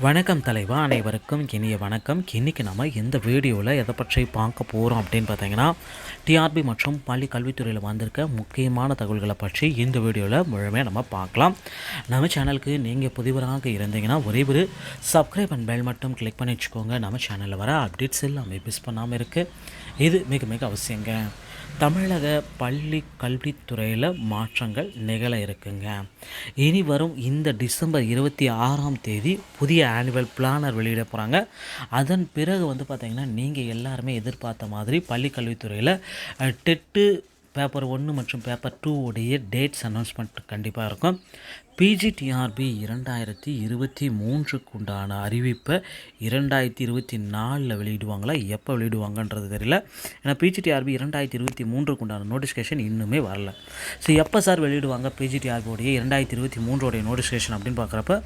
வணக்கம் தலைவா அனைவருக்கும் இனிய வணக்கம். இன்றைக்கி நம்ம இந்த வீடியோவில் எதை பற்றி பார்க்க போகிறோம் அப்படின்னு பார்த்தீங்கன்னா டிஆர்பி மற்றும் பள்ளி கல்வித்துறையில் வந்திருக்க முக்கியமான தகவல்களை பற்றி இந்த வீடியோவில் முழுமையாக நம்ம பார்க்கலாம். நம்ம சேனலுக்கு நீங்கள் புதிவராக இருந்தீங்கன்னா ஒரே ஒரு சப்ஸ்கிரைப் அண்ட் பெல் மட்டும் கிளிக் பண்ணி வச்சுக்கோங்க. நம்ம சேனலில் வர அப்டேட்ஸ் எல்லாமே மிஸ் பண்ணாமல் இருக்குது இது மிக மிக அவசியங்க. தமிழக பள்ளி கல்வித்துறையில் மாற்றங்கள் நிகழ இருக்குங்க. இனி வரும் இந்த டிசம்பர் இருபத்தி ஆறாம் தேதி புதிய ஆனுவல் பிளானர் வெளியிட போகிறாங்க அதன் பிறகு வந்து பார்த்திங்கன்னா நீங்கள் எல்லாருமே எதிர்பார்த்த மாதிரி பள்ளி கல்வித்துறையில் டெட்டு பேப்பர் ஒன்று மற்றும் பேப்பர் டூ உடைய டேட்ஸ் அனௌன்ஸ்மெண்ட் கண்டிப்பாக இருக்கும். பிஜிடிஆர்பி இரண்டாயிரத்தி இருபத்தி மூன்றுக்கு உண்டான அறிவிப்பை இரண்டாயிரத்தி இருபத்தி நாலில் வெளியிடுவாங்களா? எப்போ வெளியிடுவாங்கன்றது தெரியல. ஏன்னா பிஜிடிஆர்பி இரண்டாயிரத்தி இருபத்தி மூன்றுக்கு உண்டான நோட்டிஃபிகேஷன் இன்னுமே வரல. ஸோ எப்போ சார் வெளியிடுவாங்க பிஜிடிஆர்பியோடைய இரண்டாயிரத்தி இருபத்தி மூன்றோடைய நோட்டிஃபிகேஷன் அப்படின்னு பார்க்குறப்ப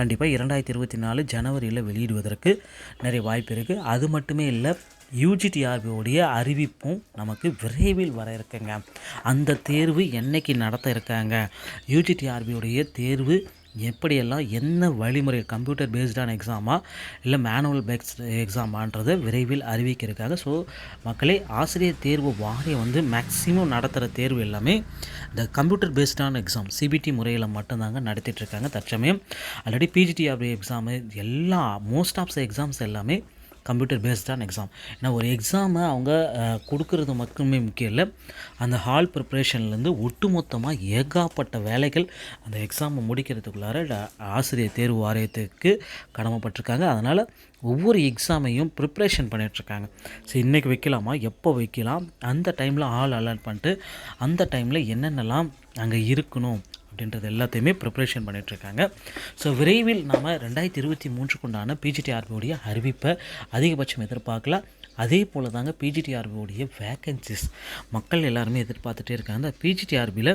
கண்டிப்பாக இரண்டாயிரத்தி இருபத்தி நாலு ஜனவரியில் வெளியிடுவதற்கு நிறைய வாய்ப்பு இருக்குது அது மட்டுமே இல்லை யூஜிடிஆர்பியோடைய அறிவிப்பும் நமக்கு விரைவில் வர இருக்குங்க. அந்த தேர்வு என்னைக்கு நடத்த இருக்காங்க? யூஜிடிஆர்பியோடைய தேர்வு எப்படியெல்லாம் என்ன வழிமுறை கம்ப்யூட்டர் பேஸ்டான எக்ஸாமா இல்லை மேனுவல் பேஸ்ட் எக்ஸாமான்றதை விரைவில் அறிவிக்க இருக்காங்க. ஸோ மக்களே ஆசிரியர் தேர்வு வாரியம் வந்து மேக்ஸிமம் நடத்துகிற தேர்வு எல்லாமே இந்த கம்ப்யூட்டர் பேஸ்டான எக்ஸாம் சிபிடி முறையில் மட்டும்தாங்க நடத்திட்டு இருக்காங்க. தற்சமயம் ஆல்ரெடி பிஜிடிஆர்பி எக்ஸாமு எல்லா மோஸ்ட் ஆஃப் த எக்ஸாம்ஸ் எல்லாமே கம்ப்யூட்டர் பேஸ்டான எக்ஸாம் ஏன்னா ஒரு எக்ஸாமை அவங்க கொடுக்கறது மட்டுமே முக்கியம் இல்லை. அந்த ஹால் ப்ரிப்ரேஷன்லேருந்து ஒட்டுமொத்தமாக ஏகாப்பட்ட வேலைகள் அந்த எக்ஸாமை முடிக்கிறதுக்குள்ளார ட- ஆசிரியர் தேர்வு வாரியத்துக்கு கடமைப்பட்டிருக்காங்க. அதனால் ஒவ்வொரு எக்ஸாமையும் ப்ரிப்ரேஷன் பண்ணிகிட்ருக்காங்க ஸோ இன்றைக்கி வைக்கலாமா? எப்போ வைக்கலாம்? அந்த டைமில் ஆள் அலர்ட் பண்ணிட்டு அந்த டைமில் என்னென்னலாம் அங்கே இருக்கணும்? அப்படின்றது எல்லாத்தையுமே ப்ரிப்ரேஷன் பண்ணிகிட்ருக்காங்க ஸோ விரைவில் நாம் ரெண்டாயிரத்தி இருபத்தி மூன்றுக்குண்டான பிஜிடிஆர்பியோடைய அறிவிப்பை அதிகபட்சம் எதிர்பார்க்கலாம். அதே போல் தாங்க பிஜிடிஆர்பியோடைய வேக்கன்சிஸ் மக்கள் எல்லாருமே எதிர்பார்த்துட்டே இருக்காங்க. அந்த பிஜிடிஆர்பியில்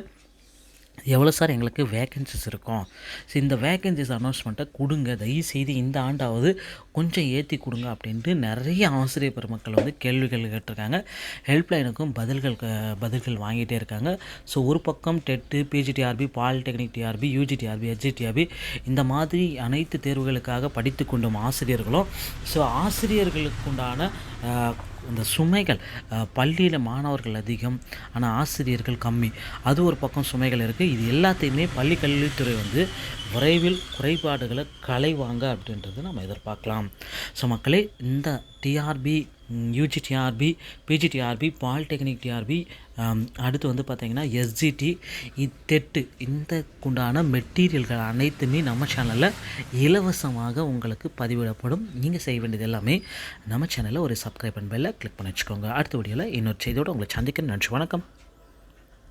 எவ்வளோ சார் எங்களுக்கு வேக்கன்சிஸ் இருக்கும்? ஸோ இந்த வேக்கன்சிஸ் அனௌன்ஸ்மெண்ட்டை கொடுங்க. தயவுசெய்து இந்த ஆண்டாவது கொஞ்சம் ஏற்றி கொடுங்க அப்படின்ட்டு நிறைய ஆசிரியர் பெருமக்கள் வந்து கேள்விகள் கேட்டிருக்காங்க. ஹெல்ப்லைனுக்கும் பதில்கள் க- பதில்கள் வாங்கிட்டே இருக்காங்க. ஸோ ஒரு பக்கம் TET PGTRB polytechnic TRB UGTRB HGTRB இந்த மாதிரி அனைத்து தேர்வுகளுக்காக படித்து கொண்டும் ஆசிரியர்களும். ஸோ ஆசிரியர்களுக்குண்டான உண்டான இந்த சுமைகள் பள்ளியில் மாணவர்கள் அதிகம் ஆனால் ஆசிரியர்கள் கம்மி. அது ஒரு பக்கம் சுமைகள் இருக்குது இது எல்லாத்தையுமே பள்ளி கல்வித்துறை வந்து விரைவில் குறைபாடுகளை களைவாங்க அப்படின்றது நம்ம எதிர்பார்க்கலாம். ஸோ மக்களே இந்த TRB UGTRB PGTRB polytechnic TRB அடுத்து வந்து பார்த்திங்கன்னா எஸ்ஜிடி டெட்டு இந்த குண்டான மெட்டீரியல்கள் அனைத்துமே நம்ம சேனலில் இலவசமாக உங்களுக்கு பதிவிடப்படும். நீங்கள் செய்ய வேண்டியது எல்லாமே நம்ம சேனலில் ஒரு சப்ஸ்கிரைப் பண்ண பெல்ல கிளிக் பண்ணி வச்சுக்கோங்க. அடுத்த வீடியோவில் இன்னொரு செய்தியோடு உங்களை சந்திக்கிறேன். நன்றி வணக்கம்.